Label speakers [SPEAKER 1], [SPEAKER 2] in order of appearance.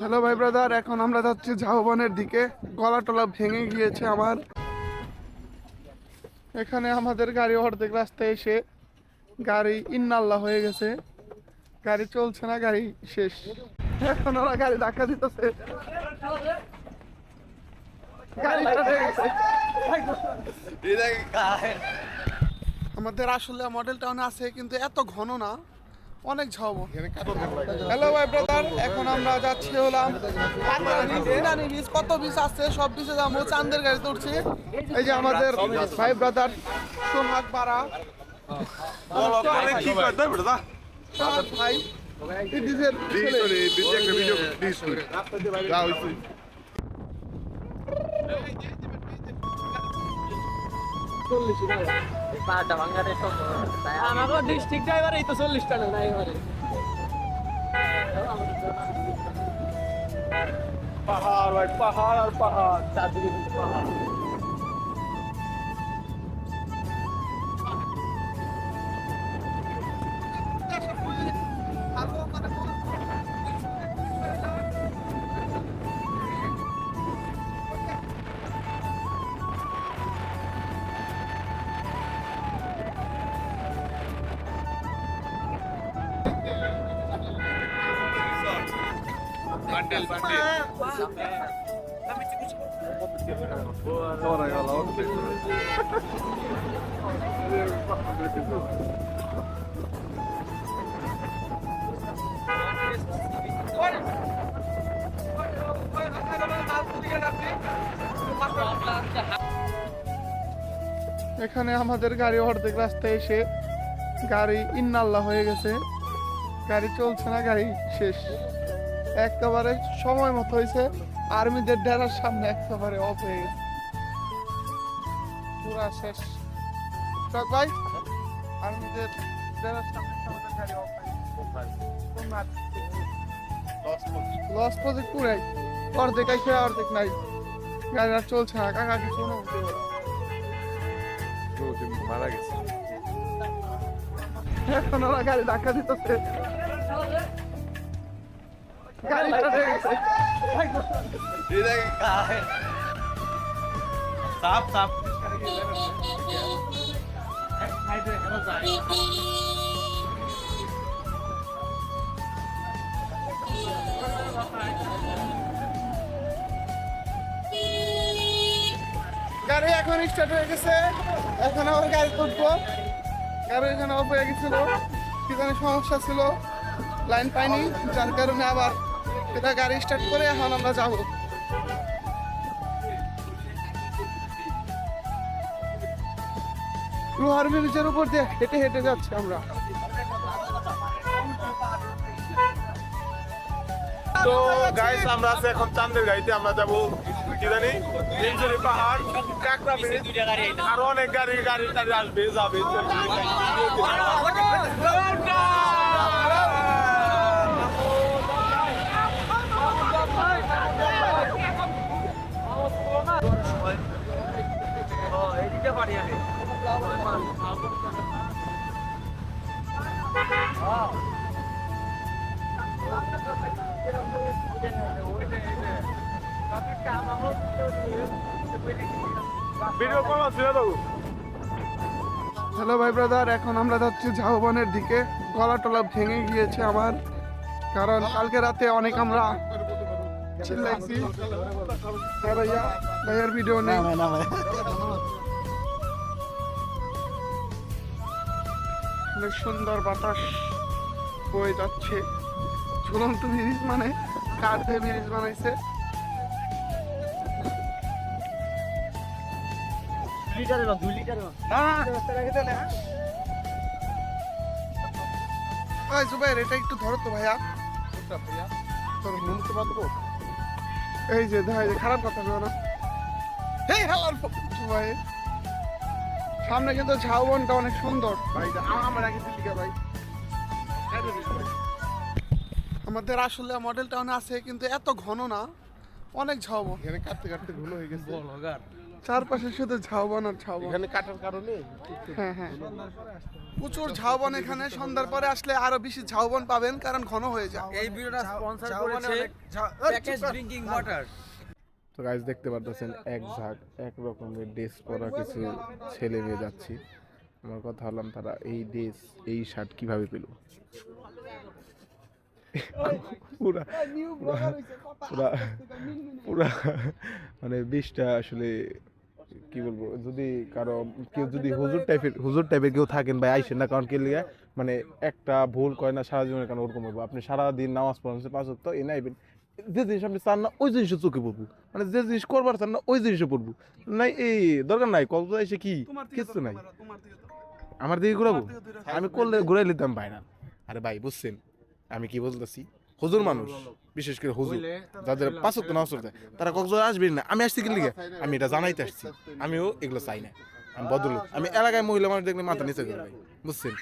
[SPEAKER 1] Hello ভাই brother এখন আমরা যাচ্ছি ঝাউবনের দিকে। গলা টলা ভেঙে গিয়েছে আমার। এখানে আমাদের গাড়ি অর্ধেক রাস্তায় এসে গাড়ি ইন্নাল্লা হয়ে গেছে। গাড়ি চলছে না গাড়ি শেষ। এখন ওরা গাড়ি ধাক্কা দিতেছে। আমাদের আসলে মডেল টাউনে আছে কিন্তু এত ঘন না। অনেক ঝাউব হ্যালো ভাই ব্রাদার এখন আমরা যাচ্ছি হলাম বীজ কত বীজ আছে? সব বীজে যাব। চান্দের গাড়িতে উঠছি এই যে আমাদের ভাই ব্রাদার সোহাগ সোহাগ ভাই ইদিজের
[SPEAKER 2] আমাকে ডিস্ট্রিক্ট ড্রাইভার এই তো চল্লিশটা না এবারে পাহাড় পাহাড় আর পাহাড় চারদিকে
[SPEAKER 1] এখানে আমাদের গাড়ি অর্ধেক রাস্তায় এসে গাড়ি ইন্নাল্লাহ হয়ে গেছে। গাড়ি চলছে না গাড়ি শেষ। একেবারে সময় মতো হয়েছে। আর্মিদের ডেরার সামনে একেবারে অফ হয়ে গেছে। পুরা শেষ। চক ভাই আর্মিদের ডেরার সামনে আমাদের গাড়ি অফ লস প্রজেক্ট পুরাই অর্ধেক আইসে অর্ধেক নাই। গাড়ি আর চলছে না কাকা কিছু অনুভূতি
[SPEAKER 3] মারা গেছে।
[SPEAKER 1] এখন ওরা গাড়ি ধাক্কা দিতেছে। গাড়ি এখন স্টার্ট হয়ে গেছে। এখন আমার গাড়ি তুলবো। গাড়ি এখানে অফ হয়ে গেছিল কি সমস্যা ছিল। লাইন পাইনি, যার কারণে আবার এটা গাড়ি স্টার্ট করে এখন আমরা যাব। লোহার ব্রিজের উপর দিয়ে হেঁটে হেঁটে যাচ্ছি আমরা।
[SPEAKER 3] তো গাইস আমরা আছি এখন চান্দের গাড়িতে আমরা যাব কি জানি ইঞ্জুরি পাহাড় কাকড়া ব্রিজ আরও অনেক গাড়ি গাড়ি টাড়ি আসবে যাবে
[SPEAKER 1] হ্যালো ভাই ব্রাদার এখন আমরা যাচ্ছি ঝাউবনের দিকে। গলা টলা ভেঙে গিয়েছে আমার কারণ কালকে রাতে অনেক আমরা চিল্লাইছি। হ্যাঁ ভাইয়া ভাইয়ার ভিডিও নেই। অনেক সুন্দর বাতাস বয়ে যাচ্ছে। ঝুলন্ত ব্রিজ মানে কাঠ দিয়ে ব্রিজ বানাইছে।
[SPEAKER 2] লিটারে দুই লিটারে
[SPEAKER 1] ওই জুবাইর এটা একটু ধরো তো ভাইয়া।
[SPEAKER 3] তোর মন তো বাঁধবো
[SPEAKER 1] এই যে খারাপ কথা বলো। না এই হালার ভাই সামনে কিন্তু ঝাউবনটা অনেক সুন্দর।
[SPEAKER 3] ভাই আমার আগে দিল্লি ভাই।
[SPEAKER 1] আমাদের আসলে মডেল টাউনে আছে কিন্তু এত ঘন না অনেক ঝাউবন।
[SPEAKER 3] এখানে কাটতে কাটতে ভুল হয়ে গেছে।
[SPEAKER 1] চারপাশে শুধু ঝাউবন আর ঝাউবন।
[SPEAKER 3] এখানে কাটার কারণে?
[SPEAKER 1] হ্যাঁ হ্যাঁ। প্রচুর ঝাউবন এখানে। সন্ধ্যার পরে আসলে আরও বেশি ঝাউবন পাবেন কারণ ঘন হয়ে যায়।
[SPEAKER 4] এই ভিডিওটা স্পন্সর করেছে প্যাকেজ ড্রিঙ্কিং ওয়াটার
[SPEAKER 3] তো গাইজ দেখতে পারতেছেন এক ঝাঁক, এক রকমের ড্রেস পরা কিছু ছেলে মেয়ে যাচ্ছি। আমার কথা হলাম তারা এই ড্রেস এই শার্ট কীভাবে পেল? পুরা পুরা মানে বিষটা আসলে কি বলব, যদি কারও, কেউ যদি হুজুর টাইপের হুজুর টাইপের কেউ থাকেন বা আইসেন না, কারণ কে মানে একটা ভুল করে না সারা জীবনের, কারণ ওরকম হবে আপনি সারাদিন নামাজ পড়েন, পাঁচ তো এ নাইবেন যে জিনিস আপনি চান না ওই জিনিসে চোখে পড়ব। মানে যে জিনিস করবার চান না ওই জিনিসে পড়ব। নাই এই দরকার নাই কত এসে কি?
[SPEAKER 1] তোমার
[SPEAKER 3] কিচ্ছু নাই। আমার দিকে ঘুরাবো? আমি করলে ঘুরাই নিতাম ভাই না। আরে ভাই বুঝছেন? আমি কি বলতেছি? হুজুর মানুষ বিশেষ করে হুজুর। যাদের পাঁচক নামাজ পড়তে তারা কক্সবাজার আসবেন না। আমি আসছি কি লিগে? আমি এটা জানাইতে আসছি। আমিও এগুলো চাই না। আমি বদল আমি এলাকায় মহিলা মানুষ দেখলে মাথা নিচে করে বুঝছেন?